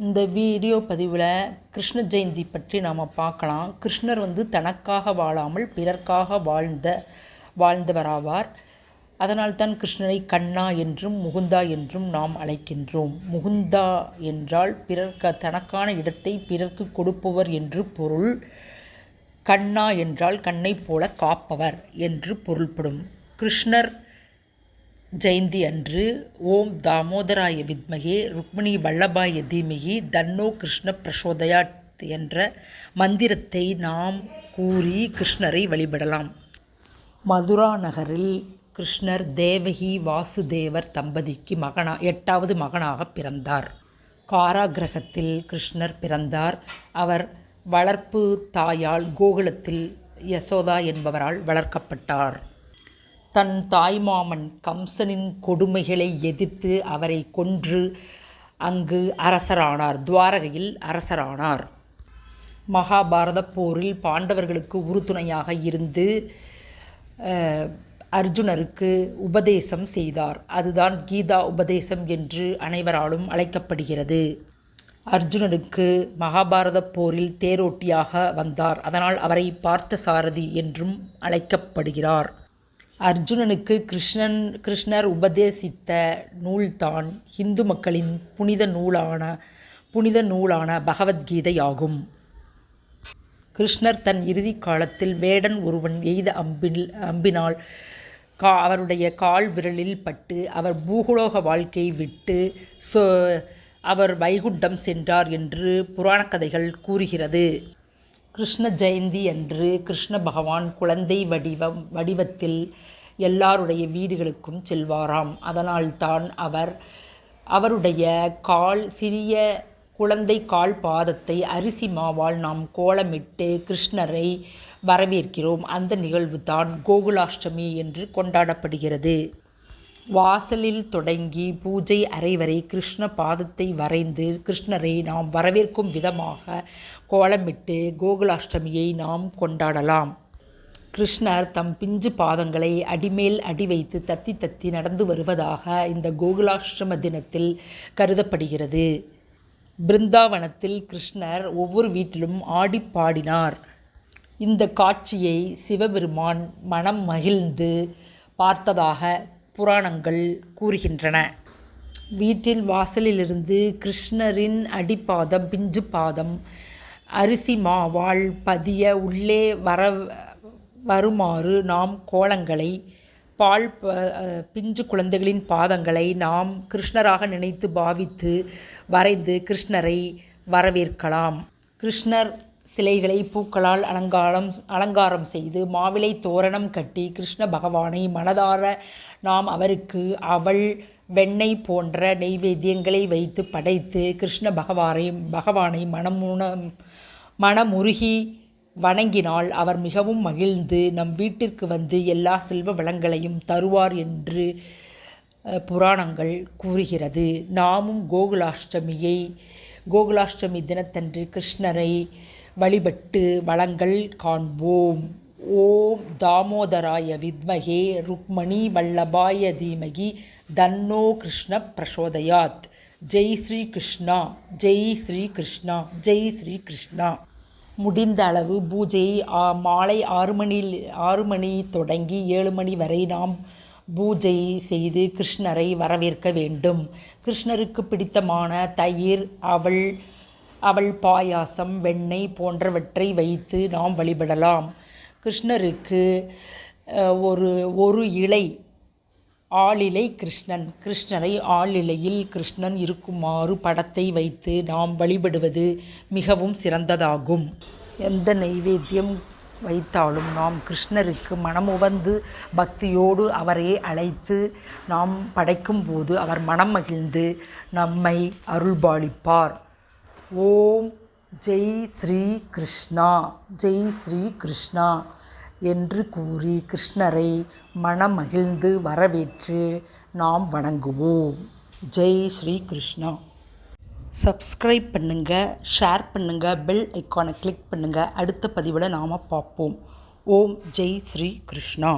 இந்த வீடியோ பதிவில் கிருஷ்ண ஜெயந்தி பற்றி நாம் பார்க்கலாம். கிருஷ்ணர் வந்து தனக்காக வாழாமல் பிறர்க்காக வாழ்ந்த வாழ்ந்தவராவார். அதனால்தான் கிருஷ்ணரை கண்ணா என்றும் முகுந்தா என்றும் நாம் அழைக்கின்றோம். முகுந்தா என்றால் பிறர்க்க தனக்கான இடத்தை பிறர்க்கு கொடுப்பவர் என்று பொருள். கண்ணா என்றால் கண்ணைப் போல காப்பவர் என்று பொருள்படும். கிருஷ்ணர் ஜெயந்தி அன்று ஓம் தாமோதராய வித்மகே ருக்மிணி வல்லபாய தீமகி தன்னோ கிருஷ்ண பிரசோதயா என்ற மந்திரத்தை நாம் கூறி கிருஷ்ணரை வழிபடலாம். மதுரா நகரில் கிருஷ்ணர் தேவகி வாசுதேவர் தம்பதிக்கு மகனா எட்டாவது மகனாக பிறந்தார். காராகிரகத்தில் கிருஷ்ணர் பிறந்தார். அவர் வளர்ப்பு தாயால் கோகுலத்தில் யசோதா என்பவரால் வளர்க்கப்பட்டார். தன் தாய்மாமன் கம்சனின் கொடுமைகளை எதிர்த்து அவரை கொன்று அங்கு அரசரானார். துவாரகையில் அரசரானார். மகாபாரத போரில் பாண்டவர்களுக்கு உறுதுணையாக இருந்து அர்ஜுனருக்கு உபதேசம் செய்தார். அதுதான் கீதா உபதேசம் என்று அனைவராலும் அழைக்கப்படுகிறது. அர்ஜுனனுக்கு மகாபாரத போரில் தேரோட்டியாக வந்தார். அதனால் அவரை பார்த்த சாரதி என்றும் அழைக்கப்படுகிறார். அர்ஜுனனுக்கு கிருஷ்ணன் கிருஷ்ணர் உபதேசித்த நூல்தான் இந்து மக்களின் புனித நூலான புனித நூலான பகவத்கீதையாகும். கிருஷ்ணர் தன் இறுதி காலத்தில் வேடன் ஒருவன் எய்த அம்பில் அம்பினால் கா அவருடைய கால் விரலில் பட்டு அவர் பூகுலோக வாழ்க்கையை விட்டு சொ அவர் வைகுண்டம் சென்றார் என்று புராணக் கதைகள் கூறுகிறது. கிருஷ்ண ஜெயந்தி அன்று கிருஷ்ண பகவான் குழந்தை வடிவம் வடிவத்தில் எல்லாருடைய வீடுகளுக்கும் செல்வாராம். அதனால்தான் அவர் அவருடைய கால் சிறிய குழந்தை கால் பாதத்தை அரிசி மாவால் நாம் கோலமிட்டு கிருஷ்ணரை வரவேற்கிறோம். அந்த நிகழ்வு தான் கோகுலாஷ்டமி என்று கொண்டாடப்படுகிறது. வாசலில் தொடங்கி பூஜை அறை வரை கிருஷ்ண பாதத்தை வரைந்து கிருஷ்ணரை நாம் வரவேற்கும் விதமாக கோலமிட்டு கோகுலாஷ்டமியை நாம் கொண்டாடலாம். கிருஷ்ணர் தம் பிஞ்சு பாதங்களை அடிமேல் அடி வைத்து தத்தி தத்தி நடந்து வருவதாக இந்த கோகுலாஷ்டம தினத்தில் கருதப்படுகிறது. பிருந்தாவனத்தில் கிருஷ்ணர் ஒவ்வொரு வீட்டிலும் ஆடி பாடினார். இந்த காட்சியை சிவபெருமான் மனம் மகிழ்ந்து பார்த்ததாக புராணங்கள் கூறுகின்றன. வீட்டில் வாசலிலிருந்து கிருஷ்ணரின் அடிப்பாதம் பிஞ்சு பாதம் அரிசி மாவால் பதிய உள்ளே வர வருமாறு நாம் கோலங்களை பால் பிஞ்சு குழந்தைகளின் பாதங்களை நாம் கிருஷ்ணராக நினைத்து பாவித்து வரைந்து கிருஷ்ணரை வரவேற்கலாம். கிருஷ்ணர் சிலைகளை பூக்களால் அலங்காரம் அலங்காரம் செய்து மாவிலை தோரணம் கட்டி கிருஷ்ண பகவானை மனதார நாம் அவருக்கு அவள் வெண்ணெய் போன்ற நெய்வேத்தியங்களை வைத்து படைத்து கிருஷ்ண பகவானை பகவானை மனமுன மனமுருகி வணங்கினால் அவர் மிகவும் மகிழ்ந்து நம் வீட்டிற்கு வந்து எல்லா செல்வ வளங்களையும் தருவார் என்று புராணங்கள் கூறுகிறது. நாமும் கோகுலாஷ்டமியை கோகுலாஷ்டமி தினத்தன்று கிருஷ்ணரை வழிபட்டு வளங்கள் காண்போம். ஓம் தாமோதராய வித்மகே ருக்மணி வல்லபாய தீமகி தன்னோ கிருஷ்ண பிரசோதயாத். ஜெய் ஸ்ரீ கிருஷ்ணா ஜெய் ஸ்ரீ கிருஷ்ணா ஜெய் ஸ்ரீ கிருஷ்ணா. முடிந்த அளவு பூஜை மாலை ஆறு மணியில் ஆறு மணி தொடங்கி ஏழு மணி வரை நாம் பூஜை செய்து கிருஷ்ணரை வரவேற்க வேண்டும். கிருஷ்ணருக்கு பிடித்தமான தயிர் அவள் அவள் பாயாசம் வெண்ணெய் போன்றவற்றை வைத்து நாம் வழிபடலாம். கிருஷ்ணருக்கு ஒரு ஒரு இலை ஆளிலை கிருஷ்ணன் கிருஷ்ணரை ஆளிலையில் கிருஷ்ணன் இருக்குமாறு படத்தை வைத்து நாம் வழிபடுவது மிகவும் சிறந்ததாகும். எந்த நைவேத்தியம் வைத்தாலும் நாம் கிருஷ்ணருக்கு மனமுவந்து பக்தியோடு அவரே அழைத்து நாம் படைக்கும்போது அவர் மனம் மகிழ்ந்து நம்மை அருள்பாலிப்பார். ஓம் ஜெய் ஸ்ரீ கிருஷ்ணா ஜெய் ஸ்ரீ கிருஷ்ணா என்று கூறி கிருஷ்ணரை மனமகிழ்ந்து வரவேற்று நாம் வணங்குவோம். ஜெய் ஸ்ரீ கிருஷ்ணா. சப்ஸ்கிரைப் பண்ணுங்கள் ஷேர் பண்ணுங்கள் பெல் ஐக்கானை கிளிக் பண்ணுங்கள் அடுத்த பதிவில் நாம் பார்ப்போம். ஓம் ஜெய் ஸ்ரீ கிருஷ்ணா.